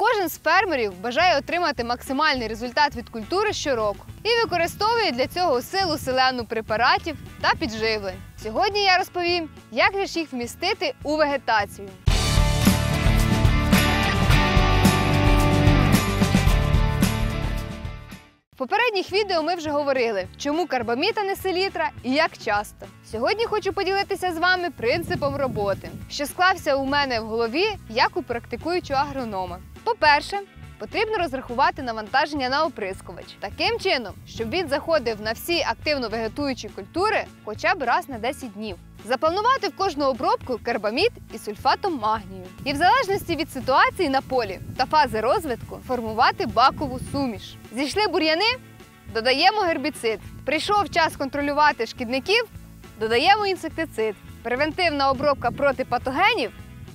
Кожен з фермерів бажає отримати максимальний результат від культури щороку і використовує для цього силу селену препаратів та підживлень. Сьогодні я розповім, як же ж їх вмістити у вегетацію. В попередніх відео ми вже говорили, чому карбамід, а не селітра і як часто. Сьогодні хочу поділитися з вами принципом роботи, що склався у мене в голові як у практикуючого агронома. По-перше, потрібно розрахувати навантаження на оприскувач таким чином, щоб він заходив на всі активно вегетуючі культури хоча б раз на 10 днів. Запланувати в кожну обробку карбамід із сульфатом магнію. І в залежності від ситуації на полі та фази розвитку формувати бакову суміш. Зійшли бур'яни, додаємо гербіцид. Прийшов час контролювати шкідників, додаємо інсектицид. Превентивна обробка проти патогенів,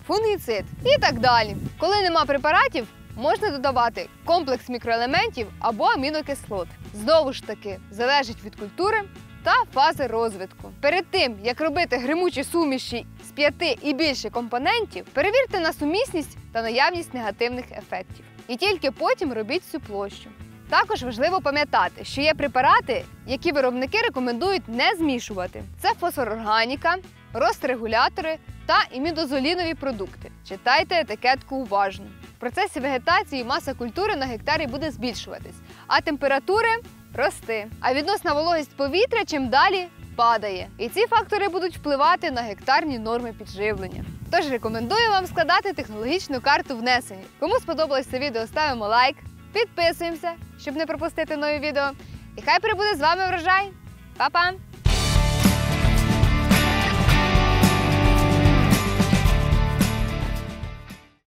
фунгіцид і так далі. Коли нема препаратів, можна додавати комплекс мікроелементів або амінокислот. Знову ж таки, залежить від культури та фази розвитку. Перед тим, як робити гримучі суміші з п'яти і більше компонентів, перевірте на сумісність та наявність негативних ефектів. І тільки потім робіть всю площу. Також важливо пам'ятати, що є препарати, які виробники рекомендують не змішувати. Це фосфорорганіка, рострегулятори та імідозолінові продукти. Читайте етикетку уважно. В процесі вегетації маса культури на гектарі буде збільшуватись, а температури рости. А відносна вологість повітря чим далі падає. І ці фактори будуть впливати на гектарні норми підживлення. Тож рекомендую вам складати технологічну карту внесення. Кому сподобалось це відео, ставимо лайк, підписуємося, щоб не пропустити нові відео. І хай прибуде з вами врожай. Па-па!